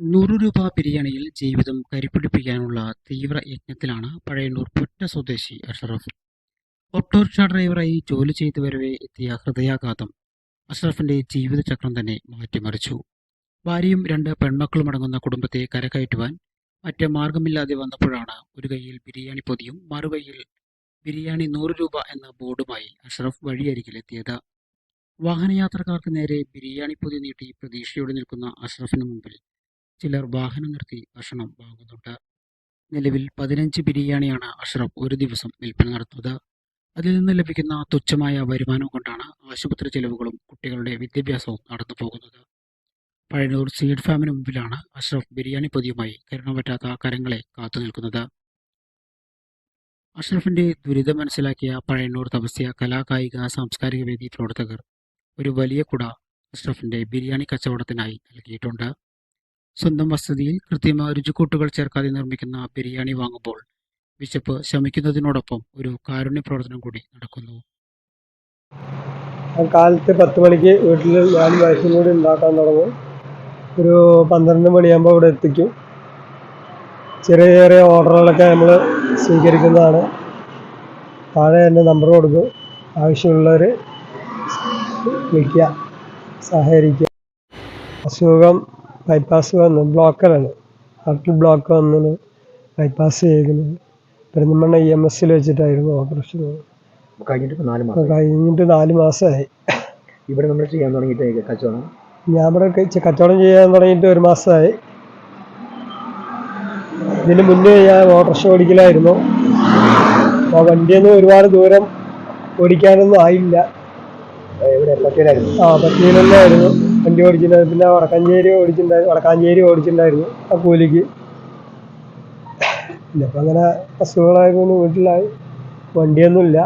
നൂറ് രൂപ ബിരിയാണിയിൽ ജീവിതം കരിപിടിപ്പിക്കാനുള്ള തീവ്ര യജ്ഞത്തിലാണ് പഴയന്നൂർ പുറ്റ സ്വദേശി അഷറഫ്. ഓട്ടോറിക്ഷ ഡ്രൈവറായി ജോലി ചെയ്തു വരവെ എത്തിയ ഹൃദയാഘാതം അഷറഫിന്റെ ജീവിതചക്രം തന്നെ മാറ്റിമറിച്ചു. ഭാര്യയും രണ്ട് പെൺമക്കളും അടങ്ങുന്ന കുടുംബത്തെ കരകയറ്റുവാൻ മറ്റ് മാർഗമില്ലാതെ വന്നപ്പോഴാണ് ഒരു കൈയിൽ ബിരിയാണി പൊതിയും മറുകൈയിൽ ബിരിയാണി നൂറ് രൂപ എന്ന ബോർഡുമായി അഷറഫ് വഴിയരികിലെത്തിയത്. വാഹനയാത്രക്കാർക്ക് നേരെ ബിരിയാണി പൊതി നീട്ടി പ്രതീക്ഷയോടെ നിൽക്കുന്ന അഷ്റഫിന് മുമ്പിൽ ചിലർ വാഹനം നിർത്തി ഭക്ഷണം വാങ്ങുന്നുണ്ട്. നിലവിൽ പതിനഞ്ച് ബിരിയാണിയാണ് അഷ്റഫ് ഒരു ദിവസം വിൽപ്പന നടത്തുന്നത്. അതിൽ നിന്ന് ലഭിക്കുന്ന തുച്ഛമായ വരുമാനം കൊണ്ടാണ് ആശുപത്രി ചെലവുകളും കുട്ടികളുടെ വിദ്യാഭ്യാസവും നടന്നു പോകുന്നത്. പഴയന്നൂർ സീഡ് ഫാമിന് മുമ്പിലാണ് അഷ്റഫ് ബിരിയാണി പൊതിയുമായി കരുണ പറ്റാത്ത കരങ്ങളെ കാത്തു നിൽക്കുന്നത്. അഷ്റഫിന്റെ ദുരിതം മനസ്സിലാക്കിയ പഴയൂർ തപസ്യ കലാകായിക സാംസ്കാരിക വേദി പ്രവർത്തകർ ഒരു വലിയ കുട അഷ്റഫിന്റെ ബിരിയാണി കച്ചവടത്തിനായി നൽകിയിട്ടുണ്ട്. സ്വന്തം വസതിയിൽ കൃത്യമ രുചിക്കൂട്ടുകൾ ചേർക്കാതെ നിർമ്മിക്കുന്ന ബിരിയാണി വാങ്ങുമ്പോൾ വിശപ്പ് ശമിക്കുന്നതിനോടൊപ്പം ഒരു കാരുണ്യ പ്രവർത്തനം കൂടി നടക്കുന്നു. കാലത്ത് പത്ത് മണിക്ക് വീട്ടിൽ ഞാൻ വയസ്സും കൂടി ഉണ്ടാക്കാൻ തുടങ്ങും. ഒരു പന്ത്രണ്ട് മണിയാകുമ്പോൾ അവിടെ എത്തിക്കും. ചെറിയ ചെറിയ ഓർഡറുകളൊക്കെ നമ്മൾ സ്വീകരിക്കുന്നതാണ്. താഴെ എന്റെ നമ്പർ കൊടുക്കും. ആവശ്യമുള്ളവർ വിളിക്കുക സഹകരിക്കുക. അസുഖം ബൈപ്പാസ് വന്നു ബ്ലോക്കറാണ് ഹാർട്ടിൽ ബ്ലോക്ക് വന്നു ബൈപ്പാസ് ചെയ്യുന്നത് പെരുന്തമണ്ണ ഇ എം എസ്സിൽ വെച്ചിട്ടായിരുന്നു ഓപ്പറേഷൻ കഴിഞ്ഞിട്ട് നാല് മാസം കഴിഞ്ഞിട്ട് നാല് മാസമായി ഇവിടെ നമ്മൾ ചെയ്യാൻ തുടങ്ങിയിട്ട് കച്ചവടം? ഞാൻ ഇവിടെ കച്ചവടം ചെയ്യാൻ തുടങ്ങിയിട്ട് ഒരു മാസമായി ഇതിന് മുന്നേ ഞാൻ ഓട്ടോറിക്ഷ ഓടിക്കലായിരുന്നു. അപ്പോൾ വണ്ടിയൊന്നും ഒരുപാട് ദൂരം ഓടിക്കാനൊന്നും ആയില്ല. ഇവിടെ ആ പത്തിയിലല്ലായിരുന്നു വണ്ടി ഓടിച്ചിട്ടുണ്ടായിരുന്നു. പിന്നെ വടക്കാഞ്ചേരി ഓടിച്ചിട്ടുണ്ടായിരുന്നു വടക്കാഞ്ചേരി ഓടിച്ചിട്ടുണ്ടായിരുന്നു ആ കൂലിക്ക്. പിന്നെ അങ്ങനെ അസുഖങ്ങളായതുകൊണ്ട് വീട്ടിലായി. വണ്ടിയൊന്നുമില്ല.